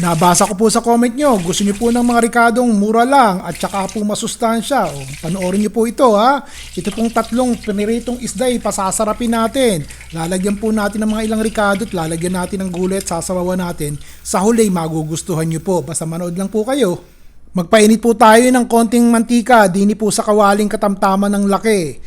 Nabasa ko po sa comment nyo, gusto nyo po ng mga rikadong mura lang at saka po masustansya. O, panoorin nyo po ito ha. Ito pong tatlong piniritong isda ay pasasarapin natin. Lalagyan po natin ng mga ilang rikado at lalagyan natin ng gulay at sasawawan natin. Sa huli, magugustuhan nyo po. Basta manood lang po kayo. Magpainit po tayo ng konting mantika, dini po sa kawaling katamtaman ng laki.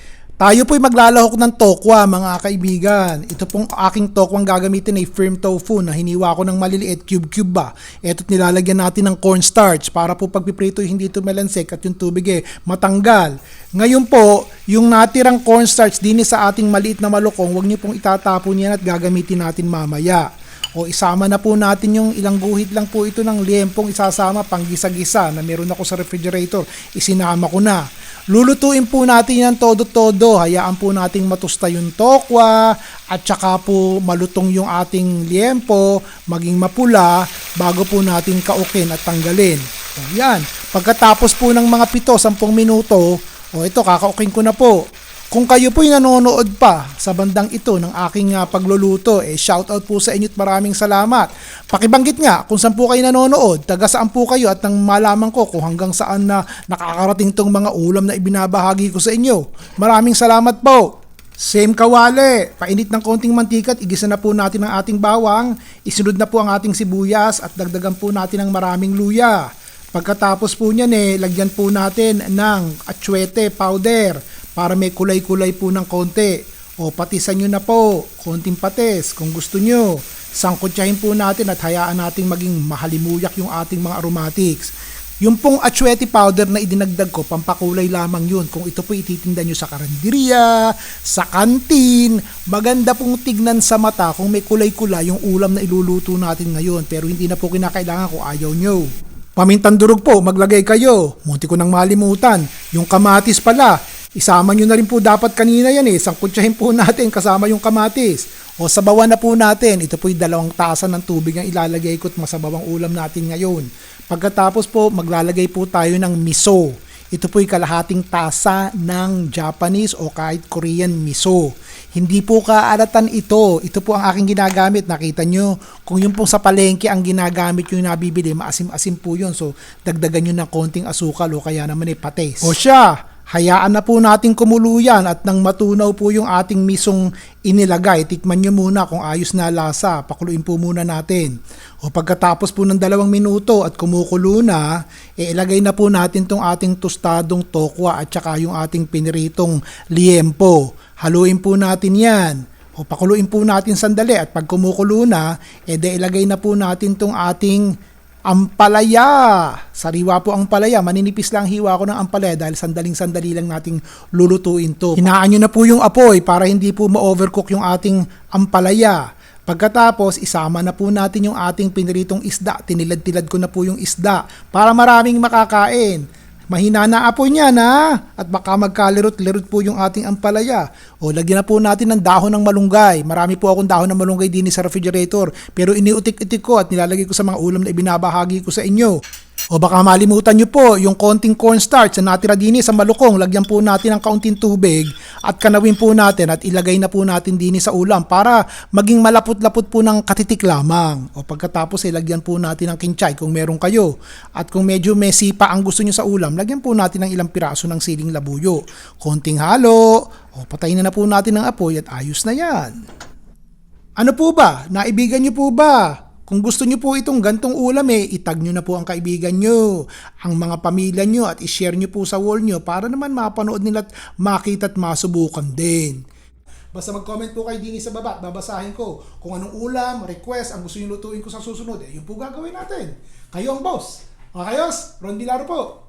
Tayo po'y maglalahok ng tokwa mga kaibigan. Ito pong aking tokwang gagamitin ay firm tofu na hiniwa ko ng maliliit cube-cube ba. Ito't nilalagyan natin ng cornstarch para po pagpiprito hindi ito melansek at yung tubig eh matanggal. Ngayon po, yung natirang cornstarch din sa ating maliit na malukong, huwag niyo pong itatapon yan at gagamitin natin mamaya. O isama na po natin yung ilang guhit lang po ito ng liempong isasama pang gisa-gisa na meron ako sa refrigerator. Isinama ko na. Lulutuin po natin yan todo-todo. Hayaan po nating matusta yung tokwa at saka po malutong yung ating liempo, maging mapula bago po natin kaukin at tanggalin. O yan. Pagkatapos po ng mga 7-10 minuto, o ito kakaukin ko na po. Kung kayo po'y nanonood pa sa bandang ito ng aking ah, pagluluto, eh shoutout po sa inyo at maraming salamat. Pakibanggit nga kung saan po kayo nanonood, taga saan po kayo at nang malaman ko kung hanggang saan na nakakarating tong mga ulam na ibinabahagi ko sa inyo. Maraming salamat po. Same kawali, painit ng konting mantika at igisa na po natin ang ating bawang, isunod na po ang ating sibuyas at dagdagan po natin ng maraming luya. Pagkatapos po niyan eh, lagyan po natin ng atsuete powder para may kulay-kulay po ng konti. O patisan nyo na po, konting patis kung gusto nyo. Sangkutsahin po natin at hayaan nating maging mahalimuyak yung ating mga aromatics. Yung pong atsuete powder na idinagdag ko, pampakulay lamang yun. Kung ito po ititinda nyo sa karinderya, sa kantin, maganda pong tignan sa mata kung may kulay-kulay yung ulam na iluluto natin ngayon. Pero hindi na po kinakailangan kung ayaw nyo. Pamintang durog po, maglagay kayo. Munti ko nang malimutan. Yung kamatis pala, isama nyo na rin po dapat kanina yan eh. Sangkutsahin po natin kasama yung kamatis. O sabawan na po natin. Ito po yung dalawang tasa ng tubig ang ilalagay ko at masabawang ulam natin ngayon. Pagkatapos po, maglalagay po tayo ng miso. Ito po yung kalahating tasa ng Japanese o kahit Korean miso. Hindi po kaalatan ito. Ito po ang aking ginagamit. Nakita nyo, kung yung pong sa palengke ang ginagamit yung nabibili, maasim-asim po yun. So, dagdagan nyo ng konting asukal o kaya naman ay patis. O siya, hayaan na po natin kumuluyan at nang matunaw po yung ating misong inilagay, tikman nyo muna kung ayos na lasa. Pakuluin po muna natin. O pagkatapos po ng dalawang minuto at kumukulo na, e ilagay na po natin tong ating tostadong tokwa at saka yung ating piniritong liempo. Haluin po natin yan. O pakuluin po natin sandali at pag kumukulo na, e de ilagay na po natin tong ating ampalaya. Sariwa po ang palaya. Maninipis lang hiwa ko ng ampalaya dahil sandaling-sandali lang nating lulutuin to. Hinaan nyo na po yung apoy para hindi po ma-overcook yung ating ampalaya. Pagkatapos, isama na po natin yung ating piniritong isda. Tinilad-tilad ko na po yung isda para maraming makakain. Mahina na apoy niya na at baka magkalirot-lirot po yung ating ampalaya. O lagyan na po natin ng dahon ng malunggay. Marami po akong dahon ng malunggay din sa refrigerator pero iniutik-itik ko at nilalagay ko sa mga ulam na ibinabahagi ko sa inyo. O baka malimutan nyo po yung konting cornstarch na natira din sa malukong. Lagyan po natin ng kaunting tubig at kanawin po natin at ilagay na po natin din sa ulam para maging malapot-lapot po ng katitik lamang. O pagkatapos ilagyan po natin ng kinchay kung meron kayo. At kung medyo may sipa ang gusto nyo sa ulam, lagyan po natin ng ilang piraso ng siling labuyo. Konting halo. O patayin na, na po natin ng apoy at ayos na yan. Ano po ba? Naibigan nyo po ba? Kung gusto nyo po itong gantong ulam eh, itag nyo na po ang kaibigan nyo, ang mga pamilya nyo at ishare nyo po sa wall nyo para naman mapanood nila at makita at masubukan din. Basta mag-comment po kayo din sa baba at babasahin ko kung anong ulam, request, ang gusto nyo lutuin ko sa susunod. Eh, yun po gagawin natin. Kayo ang boss. Mga kayos, Ron Bilaro po.